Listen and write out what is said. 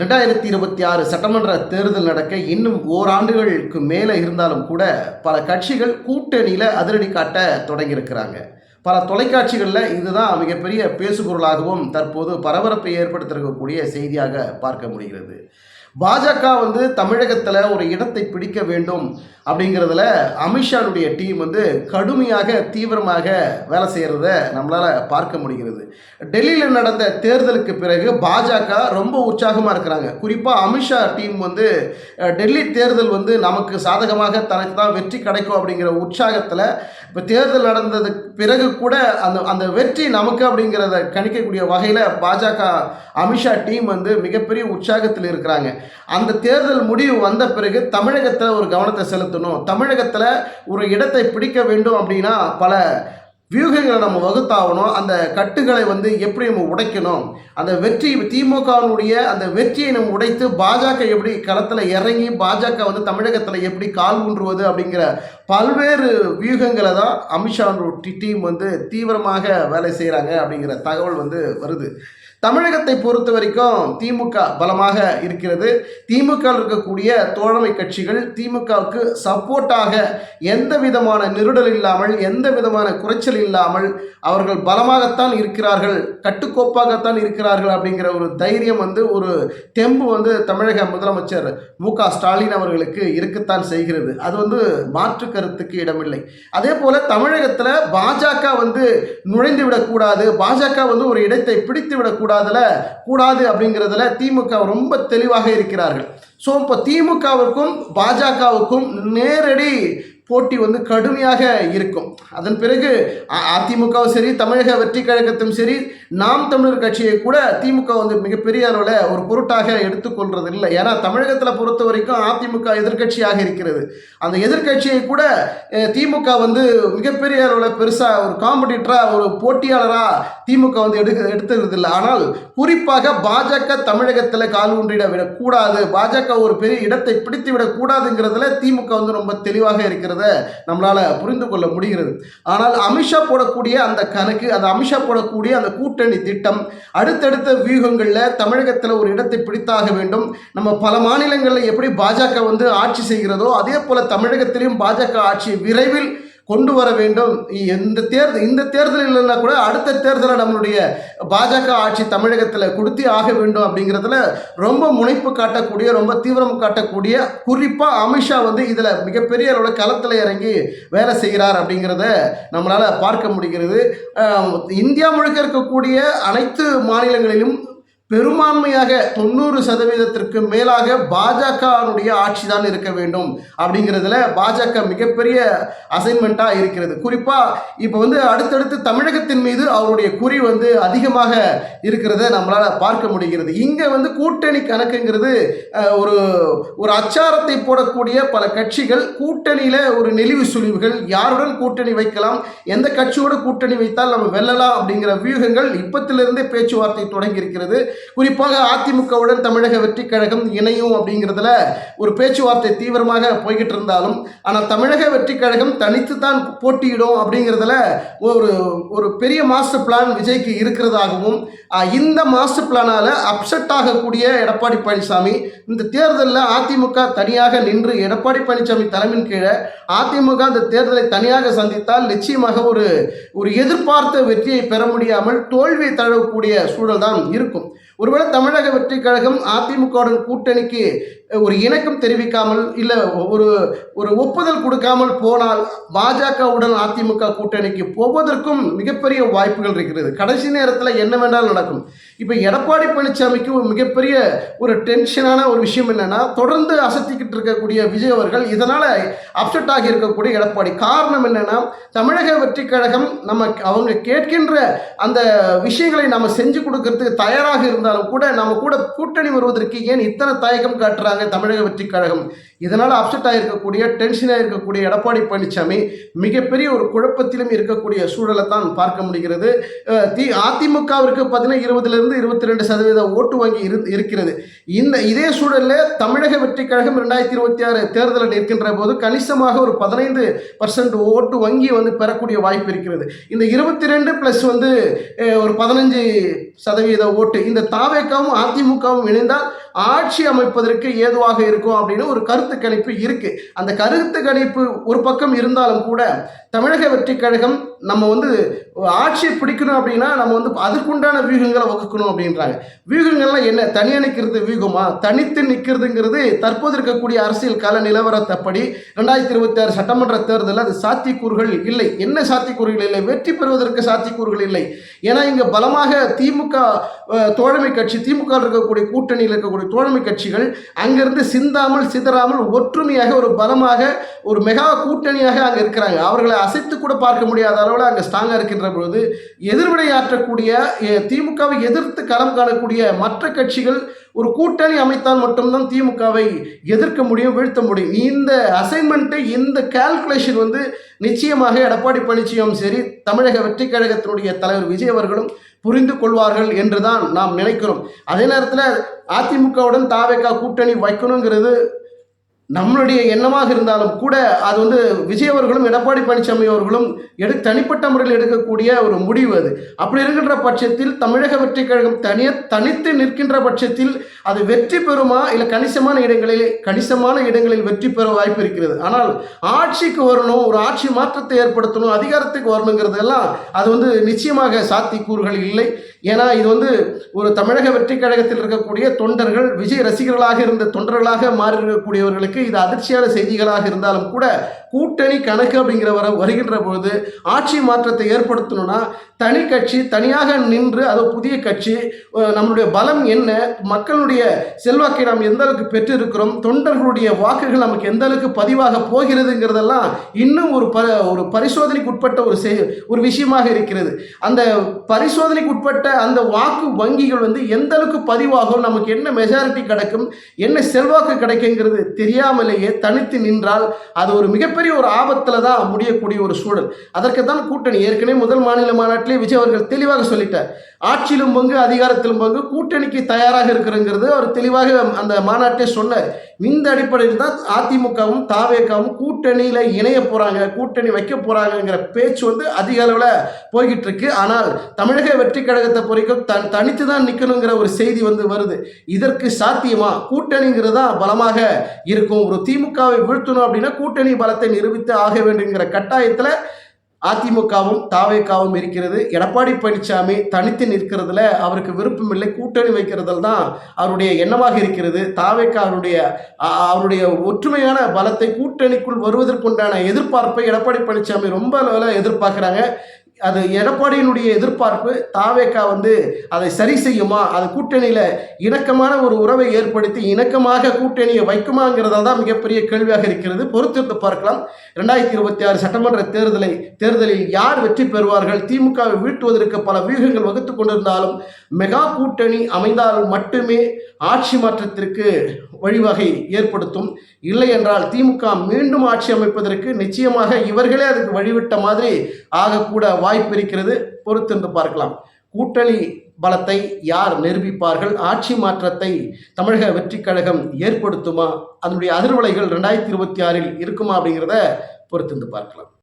ரெண்டாயிரத்தி இருபத்தி ஆறு சட்டமன்ற தேர்தல் நடக்க இன்னும் ஓராண்டுகளுக்கு மேலே இருந்தாலும் கூட பல கட்சிகள் கூட்டணியில் அதிரடி காட்ட தொடங்கியிருக்கிறாங்க. பல தொலைக்காட்சிகளில் இதுதான் மிகப்பெரிய பேசுபொருளாகவும் தற்போது பரபரப்பை ஏற்படுத்திருக்கக்கூடிய செய்தியாக பார்க்க முடிகிறது. பாஜக வந்து தமிழகத்தில் ஒரு இடத்தை பிடிக்க வேண்டும் அப்படிங்கிறதுல அமித்ஷானுடைய டீம் வந்து கடுமையாக தீவிரமாக வேலை செய்கிறத நம்மளால் பார்க்க முடிகிறது. டெல்லியில் நடந்த தேர்தலுக்கு பிறகு பாஜக ரொம்ப உற்சாகமாக இருக்கிறாங்க. குறிப்பாக அமித்ஷா டீம் வந்து டெல்லி தேர்தல் வந்து நமக்கு சாதகமாக தனக்கு தான் வெற்றி கிடைக்கும் அப்படிங்கிற உற்சாகத்தில் இப்போ தேர்தல் நடந்ததுக்கு பிறகு கூட அந்த அந்த வெற்றி நமக்கு அப்படிங்கிறத கணிக்கக்கூடிய வகையில் பாஜக அமித்ஷா டீம் வந்து மிகப்பெரிய உற்சாகத்தில் இருக்கிறாங்க. அந்த தேர்தல் முடிவு வந்த பிறகு தமிழகத்தில் ஒரு கவனத்தை செலுத்தணும். தமிழகத்தில் ஒரு இடத்தை பிடிக்க வேண்டும் அப்படின்னா பல வியூகங்களை நம்ம வகுத்தாகணும். அந்த கட்டுகளை வந்து எப்படி நம்ம உடைக்கணும்? அந்த வெற்றி திமுகவினுடைய அந்த வெற்றியை நம்ம உடைத்து பாஜக எப்படி களத்தில் இறங்கி பாஜக வந்து தமிழகத்தில் எப்படி கால் ஊன்றுவது அப்படிங்கிற பல்வேறு வியூகங்களை தான் அமித்ஷா டீம் வந்து தீவிரமாக வேலை செய்கிறாங்க அப்படிங்கிற தகவல் வந்து வருது. தமிழகத்தை பொறுத்த வரைக்கும் திமுக பலமாக இருக்கிறது. திமுக இருக்கக்கூடிய தோழமை கட்சிகள் திமுகவுக்கு சப்போர்ட்டாக எந்த விதமான நெருடல் இல்லாமல் எந்த விதமான குறைச்சல் இல்லாமல் அவர்கள் பலமாகத்தான் இருக்கிறார்கள் கட்டுக்கோப்பாகத்தான் இருக்கிறார்கள் அப்படிங்கிற ஒரு தைரியம் வந்து ஒரு தெம்பு வந்து தமிழக முதலமைச்சர் மு க ஸ்டாலின் அவர்களுக்கு இருக்கத்தான் செய்கிறது. அது வந்து மாற்று கருத்துக்கு இடமில்லை. அதே போல தமிழகத்தில் பாஜக வந்து நுழைந்து விடக்கூடாது. பாஜக வந்து ஒரு இடத்தை பிடித்து கூடாதுல கூடாது அப்படிங்கிறதுல திமுக ரொம்ப தெளிவாக இருக்கிறார்கள். ஸோ இப்போ திமுகவுக்கும் பாஜகவுக்கும் நேரடி போட்டி வந்து கடுமையாக இருக்கும். அதன் பிறகு அ- அதிமுகவும் சரி தமிழக வெற்றி கழகத்தும் சரி நாம் தமிழர் கட்சியை கூட திமுக வந்து மிகப்பெரிய அளவில் ஒரு பொருட்டாக எடுத்துக்கொள்றது இல்லை ஏன்னா தமிழகத்தில் பொறுத்த வரைக்கும் அதிமுக எதிர்க்கட்சியாக இருக்கிறது. அந்த எதிர்க்கட்சியை கூட திமுக வந்து மிகப்பெரிய அளவில் பெருசாக ஒரு காம்படிட்டராக ஒரு போட்டியாளராக திமுக வந்து எடுக்க எடுத்துக்கிறது இல்லை ஆனால் குறிப்பாக பாஜக தமிழகத்தில் கால் ஊன்றிட விடக்கூடாது. பாஜக ஒரு பெரிய இடத்தை பிடித்து விடக்கூடாதுங்கிறதுல திமுக வந்து ரொம்ப தெளிவாக இருக்கிறது. நம்மளால் புரிந்து கொள்ள முடிகிறது. ஆனால் அமித்ஷா போடக்கூடிய அந்த கணக்கு அந்த அமித்ஷா போடக்கூடிய அந்த கூட்டணி திட்டம் அடுத்தடுத்த வியூகங்களில் தமிழகத்தில் ஒரு இடத்தை பிடித்தாக வேண்டும். நம்ம பல மாநிலங்களில் எப்படி பாஜக வந்து ஆட்சி செய்கிறதோ அதே போல் தமிழகத்திலையும் பாஜக ஆட்சி விரைவில் கொண்டு வர வேண்டும். இந்த தேர்தல் இந்த தேர்தல் இல்லைன்னா கூட அடுத்த தேர்தலை நம்மளுடைய பாஜக ஆட்சி தமிழகத்தில் கொடுத்து ஆக வேண்டும் அப்படிங்கிறதுல ரொம்ப முனைப்பு காட்டக்கூடிய ரொம்ப தீவிரம் காட்டக்கூடிய குறிப்பாக அமித்ஷா வந்து இதில் மிகப்பெரிய அளவில் களத்தில் இறங்கி வேலை செய்கிறார் அப்படிங்கிறத நம்மளால் பார்க்க முடிகிறது. இந்தியா முழுக்க இருக்கக்கூடிய அனைத்து மாநிலங்களிலும் பெரும்பான்மையாக தொண்ணூறு சதவீதத்திற்கு மேலாக பாஜகனுடைய ஆட்சி தான் இருக்க வேண்டும் அப்படிங்கிறதுல பாஜக மிகப்பெரிய அசைன்மெண்ட்டாக இருக்கிறது. குறிப்பாக இப்போ வந்து அடுத்தடுத்து தமிழகத்தின் மீது அவருடைய குறி வந்து அதிகமாக இருக்கிறத நம்மளால் பார்க்க முடிகிறது. இங்கே வந்து கூட்டணி கணக்குங்கிறது ஒரு ஒரு அச்சாரத்தை போடக்கூடிய பல கட்சிகள் கூட்டணியில் ஒரு நெளிவு சுழிவுகள் யாருடன் கூட்டணி வைக்கலாம் எந்த கட்சியோட கூட்டணி வைத்தால் நம்ம வெல்லலாம் அப்படிங்கிற வியூகங்கள் இப்பத்திலிருந்தே பேச்சுவார்த்தை தொடங்கி இருக்கிறது. குறிப்பாக அதிமுகவுடன் தமிழக வெற்றி கழகம் இணையும் அப்படிங்கிறதுல ஒரு பேச்சுவார்த்தை தீவிரமாக போய்கிட்டு இருந்தாலும் ஆனால் தமிழக வெற்றி கழகம் தனித்து தான் போட்டியிடும் அப்படிங்கிறதுல ஒரு ஒரு பெரிய மாஸ்டர் பிளான் விஜய்க்கு இருக்கிறதாகவும் இந்த மாஸ்டர் பிளானால் அப்செட் ஆகக்கூடிய எடப்பாடி பழனிசாமி இந்த தேர்தலில் அதிமுக தனியாக நின்று எடப்பாடி பழனிசாமி தலைமையின் கீழே அதிமுக அந்த தேர்தலை தனியாக சந்தித்தால் நிச்சயமாக ஒரு ஒரு எதிர்பார்த்த வெற்றியை பெற முடியாமல் தோல்வியை தழுவக்கூடிய சூழல் தான் இருக்கும். ஒருவேளை தமிழக வெற்றி கழகம் அதிமுகவுடன் கூட்டணிக்கு ஒரு இணக்கம் தெரிவிக்காமல் இல்லை ஒரு ஒரு ஒப்புதல் கொடுக்காமல் போனால் பாஜகவுடன் அதிமுக கூட்டணிக்கு போவதற்கும் மிகப்பெரிய வாய்ப்புகள் இருக்கிறது. கடைசி நேரத்தில் என்ன வேண்டாலும் நடக்கும். இப்போ எடப்பாடி பழனிசாமிக்கு ஒரு மிகப்பெரிய ஒரு டென்ஷனான ஒரு விஷயம் என்னன்னா தொடர்ந்து அசத்திக்கிட்டு இருக்கக்கூடிய விஜய் அவர்கள் இதனால் அப்செட் ஆகி இருக்கக்கூடிய எடப்பாடி. காரணம் என்னென்னா தமிழக வெற்றி கழகம் நம்ம அவங்க கேட்கின்ற அந்த விஷயங்களை நம்ம செஞ்சு கொடுக்கறதுக்கு தயாராக இருந்தாலும் கூட நம்ம கூட கூட்டணி வருவதற்கு ஏன் இத்தனை தயக்கம் காட்டுறாங்க தமிழக வெற்றி கழகம்? இதனால் அப்செட் ஆகிருக்கக்கூடிய டென்ஷனாக இருக்கக்கூடிய எடப்பாடி பழனிசாமி மிகப்பெரிய ஒரு குழப்பத்திலும் இருக்கக்கூடிய சூழலை தான் பார்க்க முடிகிறது. தி அதிமுகவிற்கு பார்த்தீங்கன்னா இருபதுலேருந்து இருபத்தி ரெண்டு சதவீத ஓட்டு வங்கி இரு இருக்கிறது. இந்த இதே சூழலில் தமிழக வெற்றி கழகம் ரெண்டாயிரத்தி இருபத்தி ஆறு தேர்தலில் நிற்கின்ற போது கணிசமாக ஒரு பதினைந்து பர்சன்ட் ஓட்டு வங்கி வந்து பெறக்கூடிய வாய்ப்பு இருக்கிறது. இந்த இருபத்தி ரெண்டு ப்ளஸ் வந்து ஒரு பதினஞ்சு சதவீத ஓட்டு இந்த தாவேக்காவும் அதிமுகவும் இணைந்தால் ஆட்சி அமைப்பதற்கு ஏதுவாக இருக்கும் அப்படின்னு ஒரு கருத்து கணிப்பு இருக்கு. அந்த கருத்து கணிப்பு ஒரு பக்கம் இருந்தாலும் கூட தமிழக வெற்றி கழகம் நம்ம வந்து ஆட்சியை பிடிக்கணும் அப்படின்னா நம்ம வந்து அதுக்குண்டான வியூகங்களை வகுக்கணும் அப்படின்றாங்க. வியூகங்கள்லாம் என்ன? தனியாக நிற்கிறது வியூகமா? தனித்து நிற்கிறதுங்கிறது தற்போது இருக்கக்கூடிய அரசியல் கால நிலவரத்தப்படி ரெண்டாயிரத்தி இருபத்தி ஆறு சட்டமன்ற தேர்தலில் அது சாத்தியக்கூறுகள் இல்லை. என்ன சாத்தியக்கூறுகள் இல்லை? வெற்றி பெறுவதற்கு சாத்தியக்கூறுகள் இல்லை. ஏன்னா இங்கே பலமாக திமுக தோழமை கட்சி திமுக இருக்கக்கூடிய கூட்டணியில் இருக்கக்கூடிய தோழமை கட்சிகள் அங்கிருந்து சிந்தாமல் சிதறாமல் ஒற்றுமையாக ஒரு பலமாக ஒரு மெகா கூட்டணியாக அங்கே இருக்கிறாங்க. அவர்களை அசைத்து கூட பார்க்க முடியாத அளவில் அங்கே ஸ்ட்ராங்காக இருக்கின்ற பொழுது எதிர்வினையாற்றக்கூடிய திமுகவை எதிர்த்து களம் காணக்கூடிய மற்ற கட்சிகள் ஒரு கூட்டணி அமைத்தால் மட்டும்தான் திமுகவை எதிர்க்க முடியும் வீழ்த்த முடியும். இந்த அசைன்மெண்ட்டு இந்த கால்குலேஷன் வந்து நிச்சயமாக எடப்பாடி பழனிசாமியும் சரி தமிழக வெற்றி கழகத்தினுடைய தலைவர் விஜய் அவர்களும் புரிந்து கொள்வார்கள் என்று தான் நாம் நினைக்கிறோம். அதே நேரத்தில் அதிமுகவுடன் தாவேக்கா கூட்டணி வைக்கணுங்கிறது நம்மளுடைய எண்ணமாக இருந்தாலும் கூட அது வந்து விஜய் அவர்களும் எடப்பாடி பழனிசாமி அவர்களும் எடு தனிப்பட்ட முறையில் எடுக்கக்கூடிய ஒரு முடிவு அது. அப்படி இருக்கின்ற பட்சத்தில் தமிழக வெற்றி கழகம் தனிய தனித்து நிற்கின்ற பட்சத்தில் அது வெற்றி பெறுமா இல்லை கணிசமான இடங்களில் கணிசமான இடங்களில் வெற்றி பெற வாய்ப்பு இருக்கிறது? ஆனால் ஆட்சிக்கு வரணும் ஒரு ஆட்சி மாற்றத்தை ஏற்படுத்தணும் அதிகாரத்துக்கு வரணுங்கிறதெல்லாம் அது வந்து நிச்சயமாக சாத்தியக்கூறுகள் இல்லை. ஏன்னா இது வந்து ஒரு தமிழக வெற்றி கழகத்தில் இருக்கக்கூடிய தொண்டர்கள் விஜய் ரசிகர்களாக இருந்த தொண்டர்களாக மாறி இருக்கக்கூடியவர்களுக்கு இது அதிர்ச்சியான செய்திகளாக இருந்தாலும் கூட கூட்டணி கணக்கு அப்படிங்கிற வர வருகின்ற பொழுது ஆட்சி மாற்றத்தை ஏற்படுத்தணும்னா தனி கட்சி தனியாக நின்று அது புதிய கட்சி நம்மளுடைய பலம் என்ன மக்களுடைய செல்வாக்கை நாம் எந்த அளவுக்கு பெற்றிருக்கிறோம் தொண்டர்களுடைய வாக்குகள் நமக்கு எந்த அளவுக்கு பதிவாக போகிறதுங்கிறதெல்லாம் இன்னும் ஒரு ப ஒரு பரிசோதனைக்கு உட்பட்ட ஒரு செய் ஒரு விஷயமாக இருக்கிறது. அந்த பரிசோதனைக்கு உட்பட்ட அந்த வாக்கு வங்கிகள் வந்து எந்த அளவுக்கு பதிவாகும் நமக்கு என்ன மெஜாரிட்டி கிடைக்கும் என்ன செல்வாக்கு கிடைக்குங்கிறது தெரியாமலேயே தனித்து நின்றால் அது ஒரு மிகப்பெரிய ஒரு ஆபத்தில் தான் முடியக்கூடிய ஒரு சூழல். அதற்கு தான் கூட்டணி ஏற்கனவே முதல் மாநில மாநாட்டிலே விஜய் அவர்கள் தெளிவாக சொல்லிட்டார். ஆட்சியிலும் பங்கு அதிகாரத்திலும் பங்கு கூட்டணிக்கு தயாராக இருக்கிறங்கிறது அவர் தெளிவாக அந்த மாநாட்டே சொன்னார். இந்த அடிப்படையில் தான் அதிமுகவும் தாவேக்காவும் கூட்டணியில் இணைய போகிறாங்க கூட்டணி வைக்க போகிறாங்கங்கிற பேச்சு வந்து அதிக அளவில் போய்கிட்டு இருக்கு. ஆனால் தமிழக வெற்றி கழகத்தை பொறிக்கும் தன் தனித்து தான் நிற்கணுங்கிற ஒரு செய்தி வந்து வருது. இதற்கு சாத்தியமா? கூட்டணிங்கிறது தான் பலமாக இருக்கும். ஒரு திமுகவை வீழ்த்தணும் அப்படின்னா கூட்டணி பலத்தை நிரூபித்து ஆக வேண்டுங்கிற கட்டாயத்தில் அதிமுகவும் தாவேக்காவும் இருக்கிறது. எடப்பாடி பழனிசாமி தனித்து நிற்கிறதுல அவருக்கு விருப்பமில்லை. கூட்டணி வைக்கிறதுல தான் அவருடைய எண்ணமாக இருக்கிறது. தாவேக்காவுடைய அவருடைய அவருடைய ஒற்றுமையான பலத்தை கூட்டணிக்குள் வருவதற்குண்டான எதிர்பார்ப்பை எடப்பாடி பழனிசாமி ரொம்ப அளவில் எதிர்பார்க்குறாங்க. அது எடப்பாடியினுடைய எதிர்பார்ப்பு தாவேக்கா வந்து அதை சரி செய்யுமா? அது கூட்டணியில் இணக்கமான ஒரு உறவை ஏற்படுத்தி இணக்கமாக கூட்டணியை வைக்குமாங்கிறதா தான் மிகப்பெரிய கேள்வியாக இருக்கிறது. பொறுத்திருந்து பார்க்கலாம். ரெண்டாயிரத்தி இருபத்தி ஆறு சட்டமன்ற தேர்தலை தேர்தலில் யார் வெற்றி பெறுவார்கள்? திமுகவை வீழ்த்துவதற்கு பல வியூகங்கள் வகுத்து கொண்டிருந்தாலும் மெகா கூட்டணி அமைந்தால் மட்டுமே ஆட்சி மாற்றத்திற்கு வழிவகை ஏற்படுத்தும். இல்லை என்றால் திமுக மீண்டும் ஆட்சி அமைப்பதற்கு நிச்சயமாக இவர்களே அதுக்கு வழிவிட்ட மாதிரி ஆகக்கூட வாய்ப்பு இருக்கிறது பொறுத்திருந்து பார்க்கலாம். கூட்டணி பலத்தை யார் நிரூபிப்பார்கள்? ஆட்சி மாற்றத்தை தமிழக வெற்றிக் கழகம் ஏற்படுத்துமா? அதனுடைய அதிர்வலைகள் ரெண்டாயிரத்தி இருபத்தி ஆறில் இருக்குமா அப்படிங்கிறத பொறுத்திருந்து பார்க்கலாம்.